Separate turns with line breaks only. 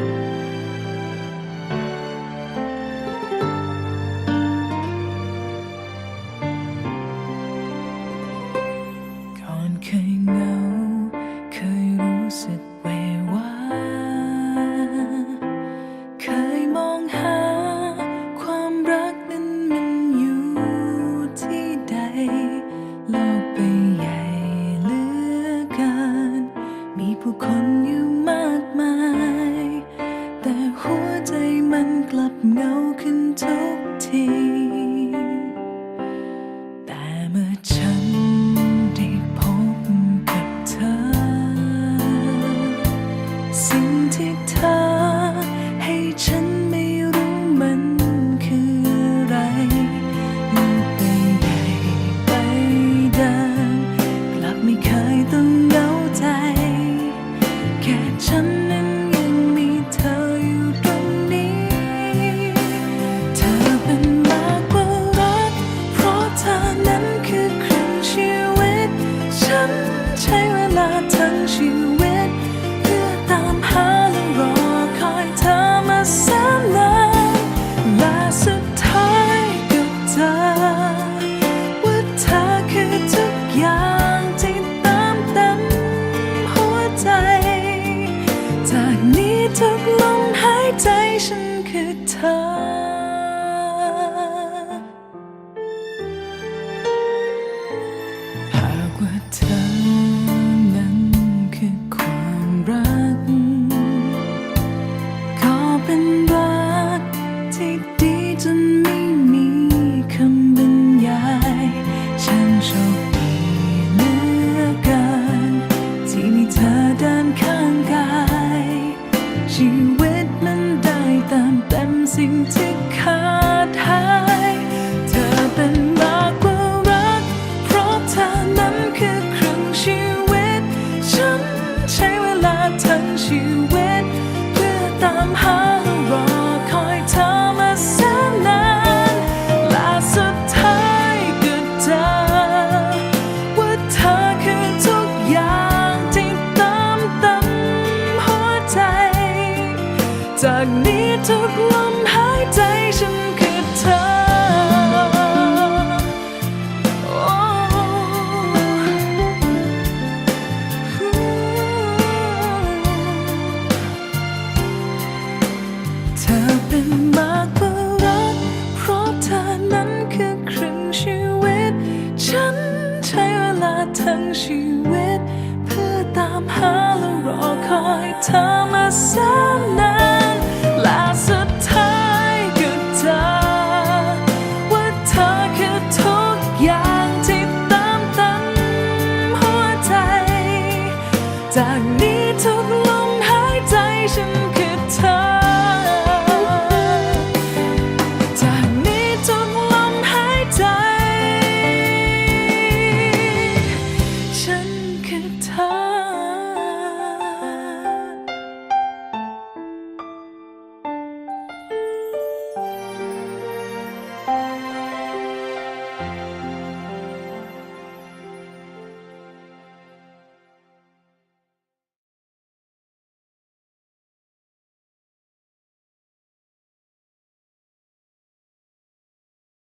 Thank you. ที่เธอ ให้ฉันไม่รู้มันคืออะไรโลกใบใหญ่ใบเดิมกลับไม่เคยต้องเหงาใจ แค่ฉันนั้นยังมีเธออยู่ตรงนี้ เธอเป็นมากกว่ารัก เพราะเธอนั้นคือครึ่งชีวิต ฉันใช้เวลาทั้งชีวิต สิ่งที่ขาดหาย เธอเป็นมากกว่ารัก เพราะเธอนั้นคือครึ่งชีวิต ฉันใช้เวลาทั้งชีวิต เพื่อตามหารอคอยเธอมาแสนนานและสุดท้ายก็เจอว่าเธอคือทุกอย่างที่ตามเต็มหัวใจ จากนี้ทุกลม เธอมาแสนนานและสุดท้ายก็เจอว่าเธอคือทุกอย่างที่ตามเต็มหัวใจ จากนี้ทุกลมหายใจฉัน